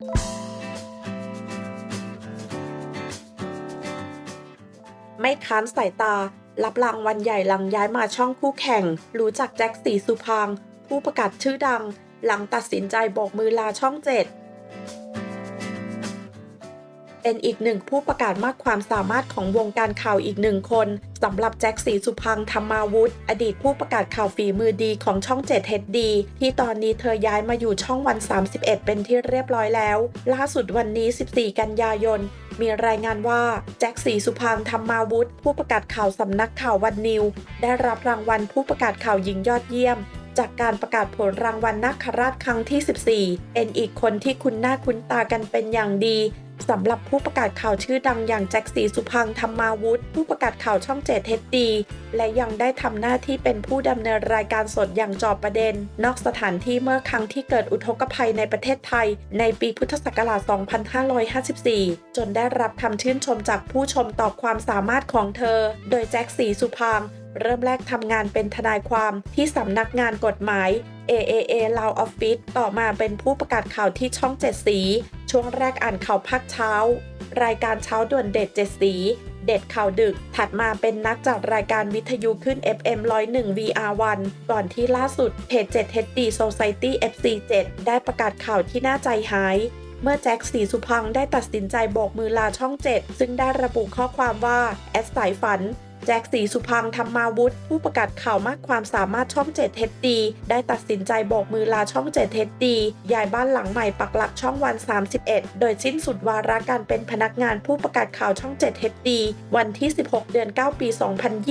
ไม่ค้านสายตา รับรางวัลใหญ่หลังย้ายมาช่องคู่แข่ง รู้จักแจ็คสีสุพางผู้ประกาศชื่อดัง หลังตัดสินใจโบกมือลาช่องเจ็ด เป็นอีกหนึ่งผู้ประกาศมากความสามารถของวงการข่าวอีกหนึ่งคนสำหรับแจ็คสีสุพังธรรมาวุฒิอดีตผู้ประกาศข่าวฝีมือดีของช่อง7เฮดดีที่ตอนนี้เธอย้ายมาอยู่ช่องวัน 31 เป็นที่เรียบร้อยแล้ว ล่าสุดวันนี้ 14 กันยายนมีรายงานว่าแจ็คสีสุพังธรรมาวุฒิผู้ประกาศข่าวสำนักข่าววันนิว ได้รับรางวัลผู้ประกาศข่าวหญิงยอดเยี่ยม จากการประกาศผลรางวัลนาคราชครั้งที่ 14 เป็นอีกคนที่คุ้นหน้าคุ้นตากันเป็นอย่างดีสำหรับผู้ประกาศข่าวชื่อดังอย่างแจ็คสีสุพังธรรมาวุฒิผู้ประกาศข่าวช่องเจ็ดเฮดดีและยังได้ทำหน้าที่เป็นผู้ดำเนินรายการสดอย่างจอบประเด็น นอกสถานที่เมื่อครั้งที่เกิดอุทกภัยในประเทศไทย ในปีพุทธศักราช 2554 จนได้รับคำชื่นชมจากผู้ชมต่อความสามารถของเธอ โดยแจ็คสีสุพัง เริ่มแรกทำงานเป็นทนายความที่สำนักงานกฎหมาย AAA ลาวออฟฟิศต่อมาเป็นผู้ประกาศข่าวที่ช่องเจ็ดสี ช่วงแรกอ่านข่าวภาคเช้า รายการเช้าด่วนเด็ดเจ็ดสี เด็ดข่าวดึก ถัดมาเป็นนักจากรายการวิทยุขึ้น FM 101 VR1 ก่อนที่ล่าสุดเพจ7 HD Society FC 7 ได้ประกาศข่าวที่น่าใจหายเมื่อแจ็คสีสุพังได้ตัดสินใจโบกมือลาช่อง 7 ซึ่งได้ระบุข้อความว่า แอดสายฝัน แจ็คสีสุพังธรรมาวุฒิผู้ประกาศข่าวมากความสามารถช่อง7เฮดดีได้ตัดสินใจโบกมือลาช่อง7เฮดดีย้ายบ้านหลังใหม่ปักหลักช่องวัน 31 โดยสิ้นสุดวาระการเป็นพนักงานผู้ประกาศข่าวช่อง7เฮดดีวันที่ 16 เดือน 9 ปี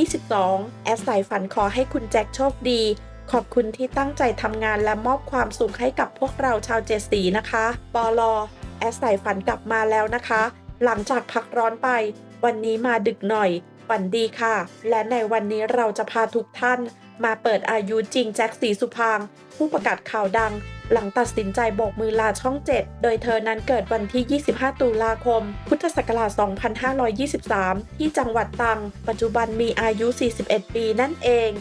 2022 แอดสายฝันขอให้คุณแจ็คโชคดี ขอบคุณที่ตั้งใจทำงานและมอบความสุขให้กับพวกเราชาวเจ็ดสีนะคะปอลอแอดสายฝันกลับมาแล้วนะคะ หลังจากพักร้อนไป วันนี้มาดึกหน่อย ฝันดีค่ะ และในวันนี้เราจะพาทุกท่านมาเปิดอายุจริงแจ็คสีสุพางผู้ประกาศข่าวดัง หลังตัดสินใจโบกมือลาช่อง 7 โดยเธอนั้นเกิดวันที่ 25 ตุลาคม พุทธศักราช 2523 ที่จังหวัดตรัง ปัจจุบันมีอายุ 41 ปีนั่นเอง